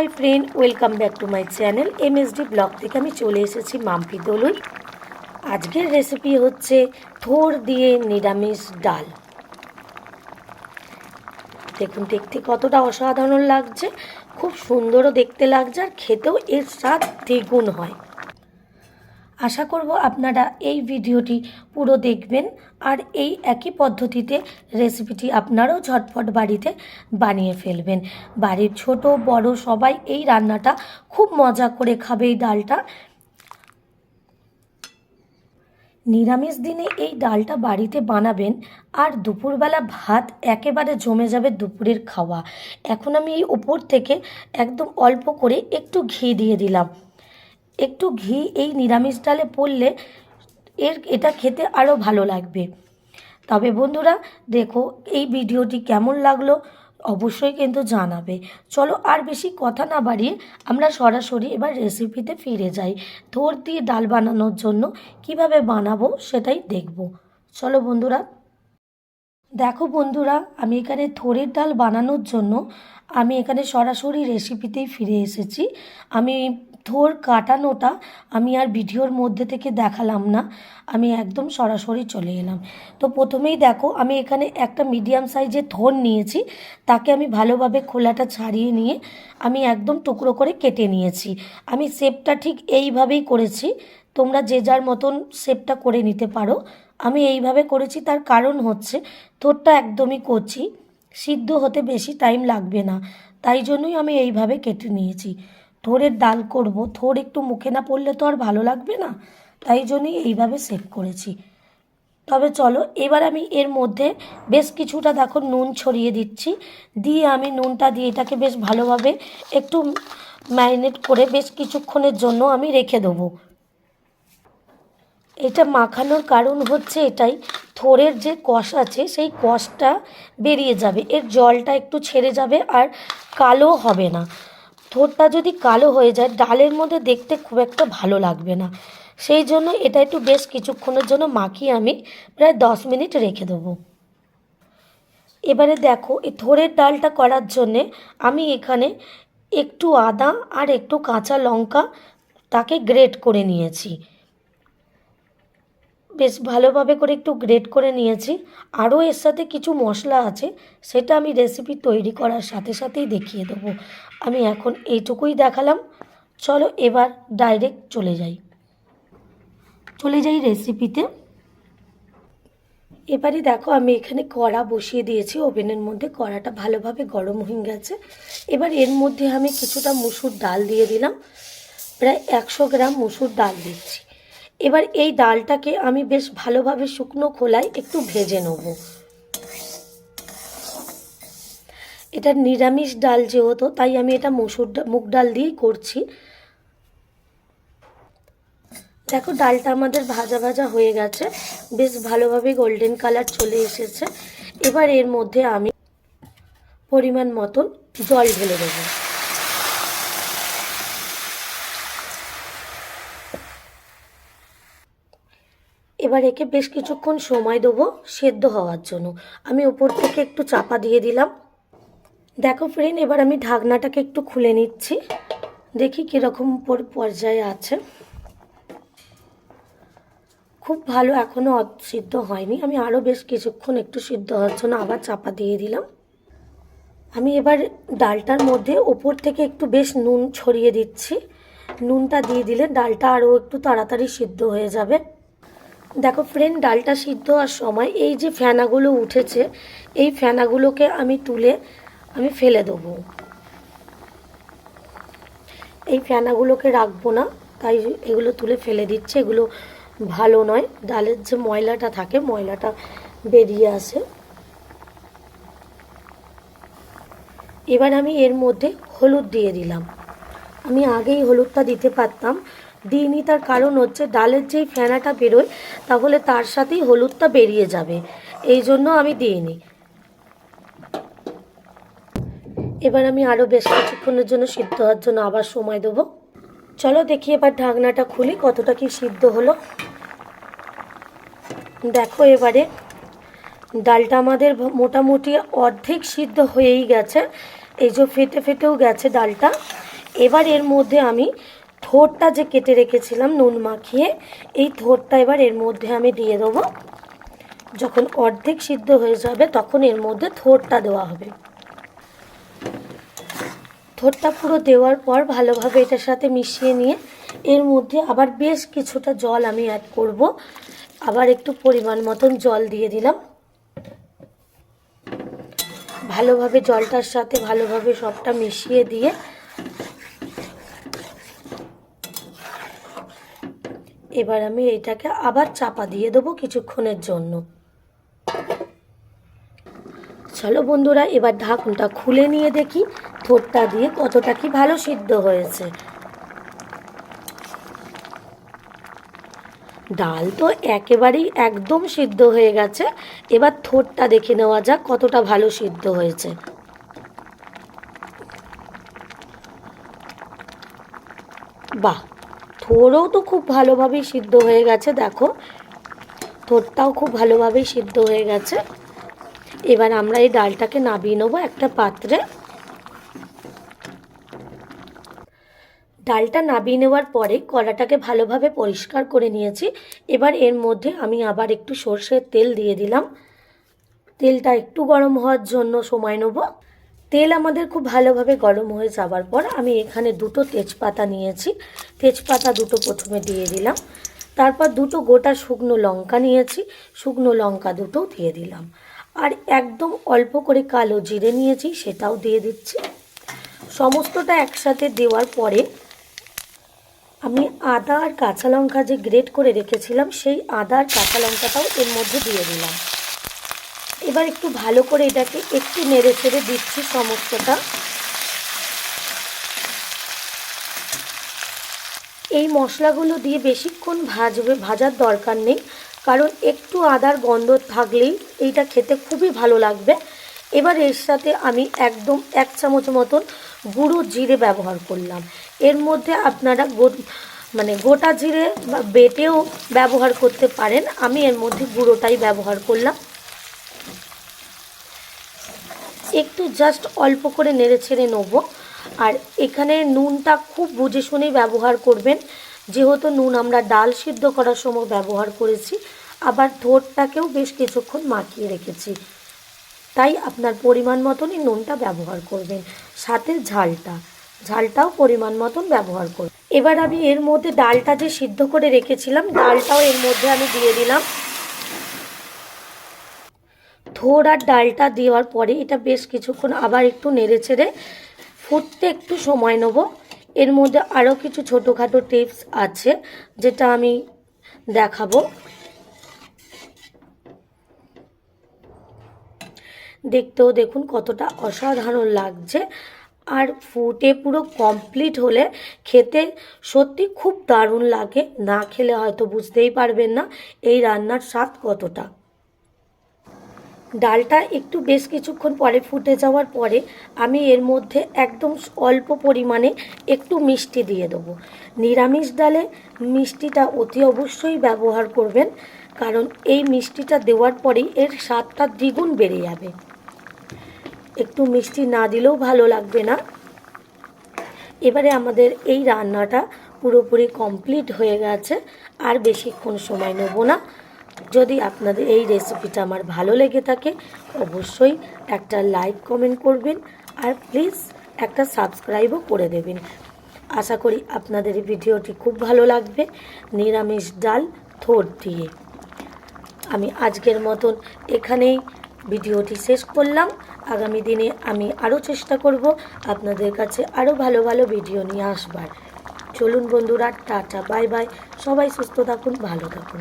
Hi friend, welcome back to my channel MSD blog থেকে আমি চলে এসেছি মাম্পি দলুই আজকের রেসিপি হচ্ছে থোর দিয়ে নিরামিষ ডাল। দেখুন, দেখতে কতটা অসাধারণ লাগছে, খুব সুন্দরও দেখতে লাগছে আর খেতেও এর স্বাদ দ্বিগুণ হয়। আশা করব আপনারা এই ভিডিওটি পুরো দেখবেন আর এই একই পদ্ধতিতে রেসিপিটি আপনারাও ঝটফট বাড়িতে বানিয়ে ফেলবেন। বাড়ির ছোট, বড় সবাই এই রান্নাটা খুব মজা করে খাবে এই ডালটা। নিরামিষ দিনে এই ডালটা বাড়িতে বানাবেন আর দুপুরবেলা ভাত একেবারে জমে যাবে দুপুরের খাওয়া। এখন আমি এই উপর থেকে একদম অল্প করে একটু ঘি দিয়ে দিলাম। একটু ঘি এই নিরামিষ ডালে পড়লে এর, এটা খেতে আরও ভালো লাগবে। তবে বন্ধুরা, দেখো এই ভিডিওটি কেমন লাগল অবশ্যই কিন্তু জানাবে। চলো আর বেশি কথা না বাড়িয়ে আমরা সরাসরি এবার রেসিপিতে ফিরে যাই। থোর দিয়ে ডাল বানানোর জন্য কীভাবে বানাবো সেটাই দেখব। চলো বন্ধুরা, দেখো বন্ধুরা, আমি এখানে থোরের ডাল বানানোর জন্য আমি এখানে সরাসরি রেসিপিতেই ফিরে এসেছি। আমি থোর কাটানোটা আমি আর ভিডিওর মধ্যে থেকে দেখালাম না। আমি একদম সরাসরি চলে এলাম। তো প্রথমেই দেখো, আমি এখানে একটা মিডিয়াম সাইজের থোর নিয়েছি। তাকে আমি ভালোভাবে খোলাটা ছাড়িয়ে নিয়ে আমি একদম টুকরো করে কেটে নিয়েছি। আমি শেপটা ঠিক এইভাবেই করেছি। তোমরা যে যার মতন শেপটা করে নিতে পারো। আমি এইভাবে করেছি, তার কারণ হচ্ছে থোরটা একদমই কচি। সিদ্ধ হতে বেশি টাইম লাগবে না। তাই জন্যই আমি এইভাবে কেটে নিয়েছি। থোরের ডাল করব থোর একটু মুখে না পড়লে তো আর ভালো লাগবে না। তাই জন্যই এইভাবে সেভ করেছি। তবে চলো, এবার আমি এর মধ্যে বেশ কিছুটা দেখো নুন ছড়িয়ে দিচ্ছি। দিয়ে আমি নুনটা দিয়ে এটাকে বেশ ভালোভাবে একটু ম্যারিনেট করে বেশ কিছুক্ষণের জন্য আমি রেখে দেবো। এটা মাখানোর কারণ হচ্ছে এটাই, থোরের যে কষ আছে সেই কষটা বেরিয়ে যাবে। এর জলটা একটু ছেড়ে যাবে আর কালো হবে না। থোরটা যদি কালো হয়ে যায়, ডালের মধ্যে দেখতে খুব একটা ভালো লাগবে না। সেই জন্য এটা একটু বেশ কিছুক্ষণের জন্য মাখিয়ে আমি প্রায় দশ মিনিট রেখে দেবো। এবারে দেখো, এই থোরের ডালটা করার জন্যে আমি এখানে একটু আদা আর একটু কাঁচা লঙ্কা তাকে গ্রেট করে নিয়েছি। বেশ ভালোভাবে করে একটু গ্রেট করে নিয়েছি। আরও এর সাথে কিছু মশলা আছে, সেটা আমি রেসিপি তৈরি করার সাথে সাথেই দেখিয়ে দেবো। আমি এখন এইটুকুই দেখালাম। চলো এবার ডাইরেক্ট চলে যাই। চলে যাই রেসিপিতে এবারে দেখো, আমি এখানে কড়া বসিয়ে দিয়েছি। ওভেনের মধ্যে কড়াটা ভালোভাবে গরম হয়ে গেছে। এবার এর মধ্যে আমি কিছুটা মুসুর ডাল দিয়ে দিলাম। প্রায় একশো গ্রাম মুসুর ডাল দিচ্ছি। এবার এই ডালটাকে আমি বেশ ভালোভাবে শুকনো খোলায় একটু ভেজে নেব। এটা নিরামিষ ডাল যেহেতু, তাই আমি এটা মসুর মুগ ডাল দিয়েই করছি। দেখো ডালটা আমাদের ভাজা ভাজা হয়ে গেছে, বেশ ভালোভাবে গোল্ডেন কালার চলে এসেছে। এবার এর মধ্যে আমি পরিমাণ মতন জল ঢেলে দেবো। এবার একে বেশ কিছুক্ষণ সময় দেবো সেদ্ধ হওয়ার জন্য। আমি ওপর থেকে একটু চাপা দিয়ে দিলাম। দেখো ফ্রেন্ড এবার আমি ঢাকনাটাকে একটু খুলে নিচ্ছি। দেখি কীরকম পর্যায়ে আছে। খুব ভালো এখনও সিদ্ধ হয়নি। আমি আরও বেশ কিছুক্ষণ একটু সিদ্ধ হওয়ার জন্য আবার চাপা দিয়ে দিলাম। আমি এবার ডালটার মধ্যে ওপর থেকে একটু বেশ নুন ছড়িয়ে দিচ্ছি। নুনটা দিয়ে দিলে ডালটা আরও একটু তাড়াতাড়ি সিদ্ধ হয়ে যাবে। দেখো ফ্রেন্ড ডালটা সিদ্ধ হওয়ার সময় এই যে ফেনাগুলো উঠেছে, এই ফেনাগুলোকে আমি তুলে আমি ফেলে দেবো। এই ফেনাগুলোকে রাখব না, তাই এগুলো তুলে ফেলে দিচ্ছে, এগুলো ভালো নয়। ডালের যে ময়লাটা থাকে, ময়লাটা বেরিয়ে আসে। এবার আমি এর মধ্যে হলুদ দিয়ে দিলাম। আমি আগেই হলুদটা দিতে পারতাম দিইনি তার কারণ হচ্ছে ডালের যেই ফেনাটা বেরোয়, তাহলে তার সাথেই হলুদটা বেরিয়ে যাবে। এই জন্য আমি দিইনি। এবার আমি আরও বেশ কিছুক্ষণের জন্য সিদ্ধ হওয়ার জন্য আবার সময় দেবো। চলো দেখি এবার ঢাকনাটা খুলি, কতটা কি সিদ্ধ হলো। দেখো এবারে, ডালটা আমাদের মোটামুটি অর্ধেক সিদ্ধ হয়েই গেছে। এই যে ফেটে ফেটেও গেছে ডালটা। এবার এর মধ্যে আমি থোরটা যে কেটে রেখেছিলাম নুন মাখিয়ে, এই থোরটা এবার এর মধ্যে আমি দিয়ে দেবো। যখন অর্ধেক সিদ্ধ হয়ে যাবে, তখন এর মধ্যে থোরটা দেওয়া হবে। থোরটা পুরো দেওয়ার পর ভালোভাবে এটার সাথে মিশিয়ে নিয়ে, এর মধ্যে আবার বেশ কিছুটা জল আমি অ্যাড করব। আবার একটু পরিমাণ মতন জল দিয়ে দিলাম। ভালোভাবে জলটার সাথে ভালোভাবে সবটা মিশিয়ে দিয়ে এবার আমি এটাকে আবার চাপা দিয়ে দেবো কিছুক্ষণের জন্য। চলো বন্ধুরা, এবার ঢাকুনটা খুলে নিয়ে দেখি থোরটা দিয়ে কতটা কি ভালো সিদ্ধ হয়েছে। ডাল তো একেবারেই একদম সিদ্ধ হয়ে গেছে। এবার থোরটা দেখে নেওয়া যাক কতটা ভালো সিদ্ধ হয়েছে। বাহ থোরও তো খুব ভালোভাবেই সিদ্ধ হয়ে গেছে, দেখো। থোরটাও খুব ভালোভাবেই সিদ্ধ হয়ে গেছে। এবার আমরা এই ডালটাকে নাবিয়ে নেব একটা পাত্রে। ডালটা নাবিয়ে নেওয়ার পরে কড়াটাকে ভালোভাবে পরিষ্কার করে নিয়েছি। এবার এর মধ্যে আমি আবার একটু সর্ষের তেল দিয়ে দিলাম। তেলটা একটু গরম হওয়ার জন্য সময় নেব। তেল আমাদের খুব ভালোভাবে গরম হয়ে যাওয়ার পর আমি এখানে দুটো তেজপাতা নিয়েছি। তেজপাতা দুটো প্রথমে দিয়ে দিলাম। তারপর দুটো গোটা শুকনো লঙ্কা নিয়েছি। শুকনো লঙ্কা দুটো দিয়ে দিলাম। আর একদম অল্প করে কালো জিরে নিয়েছি, সেটাও দিয়ে দিচ্ছি। সমস্তটা একসাথে দেওয়ার পরে আমি আদা আর কাঁচা লঙ্কা যে গ্রেট করে রেখেছিলাম, সেই আদা আর কাঁচা লঙ্কাটাও এর মধ্যে দিয়ে দিলাম। এবার একটু ভালো করে এটাকে একটু নেড়ে ছেড়ে দিচ্ছি সমস্তটা। এই মশলাগুলো দিয়ে বেশিক্ষণ ভাজবে, ভাজার দরকার নেই, কারণ একটু আদার গন্ধ থাকলেই এইটা খেতে খুবই ভালো লাগবে। এবার এর সাথে আমি একদম এক চামচ মতন গুঁড়ো জিরে ব্যবহার করলাম। এর মধ্যে আপনারা মানে গোটা জিরে বা বেটেও ব্যবহার করতে পারেন। আমি এর মধ্যে গুঁড়োটাই ব্যবহার করলাম। একটু জাস্ট অল্প করে নেড়ে ছেড়ে নেব। আর এখানে নুনটা খুব বুঝে শুনেই ব্যবহার করবেন। যেহেতু নুন আমরা ডাল সিদ্ধ করার সময় ব্যবহার করেছি, আবার থোরটাকেও বেশ কিছুক্ষণ মাখিয়ে রেখেছি। তাই আপনার পরিমাণ মতনই নুনটা ব্যবহার করবেন, সাথে ঝালটা। ঝালটাও পরিমাণ মতন ব্যবহার করব এবার আমি এর মধ্যে ডালটা যে সিদ্ধ করে রেখেছিলাম, ডালটাও এর মধ্যে আমি দিয়ে দিলাম। থোর আর ডালটা দেওয়ার পরে এটা বেশ কিছুক্ষণ আবার একটু নেড়ে ছেড়ে ফুটতে একটু সময় নেব। এর মধ্যে আরও কিছু ছোটোখাটো টিপস আছে যেটা আমি দেখাবো। দেখতেও দেখুন কতটা অসাধারণ লাগছে। আর ফুটে পুরো কমপ্লিট হলে খেতে সত্যি খুব দারুণ লাগে। না খেলে হয়তো বুঝতেই পারবেন না এই রান্নার স্বাদ কতটা। ডালটা একটু বেশ কিছুক্ষণ পরে ফুটে যাওয়ার পরে আমি এর মধ্যে একদম অল্প পরিমাণে একটু মিষ্টি দিয়ে দেবো। নিরামিষ ডালে মিষ্টিটা অতি অবশ্যই ব্যবহার করবেন, কারণ এই মিষ্টিটা দেওয়ার পরেই এর স্বাদটা দ্বিগুণ বেড়ে যাবে। একটু মিষ্টি না দিলেও ভালো লাগবে না। এবারে আমাদের এই রান্নাটা পুরোপুরি কমপ্লিট হয়ে গেছে, আর বেশিক্ষণ সময় নেব না। যদি আপনাদের এই রেসিপিটা আমার ভালো লেগে থাকে, অবশ্যই একটা লাইক কমেন্ট করবেন আর প্লিজ একটা সাবস্ক্রাইবও করে দেবেন। আশা করি আপনাদের এই ভিডিওটি খুব ভালো লাগবে। নিরামিষ ডাল, থোর দিয়ে। আমি আজকের মতন এখানেই ভিডিওটি শেষ করলাম। আগামী দিনে আমি আরও চেষ্টা করব আপনাদের কাছে আরও ভালো ভালো ভিডিও নিয়ে আসবার। চলুন বন্ধুরা, টাটা, বাই বাই। সবাই সুস্থ থাকুন, ভালো থাকুন।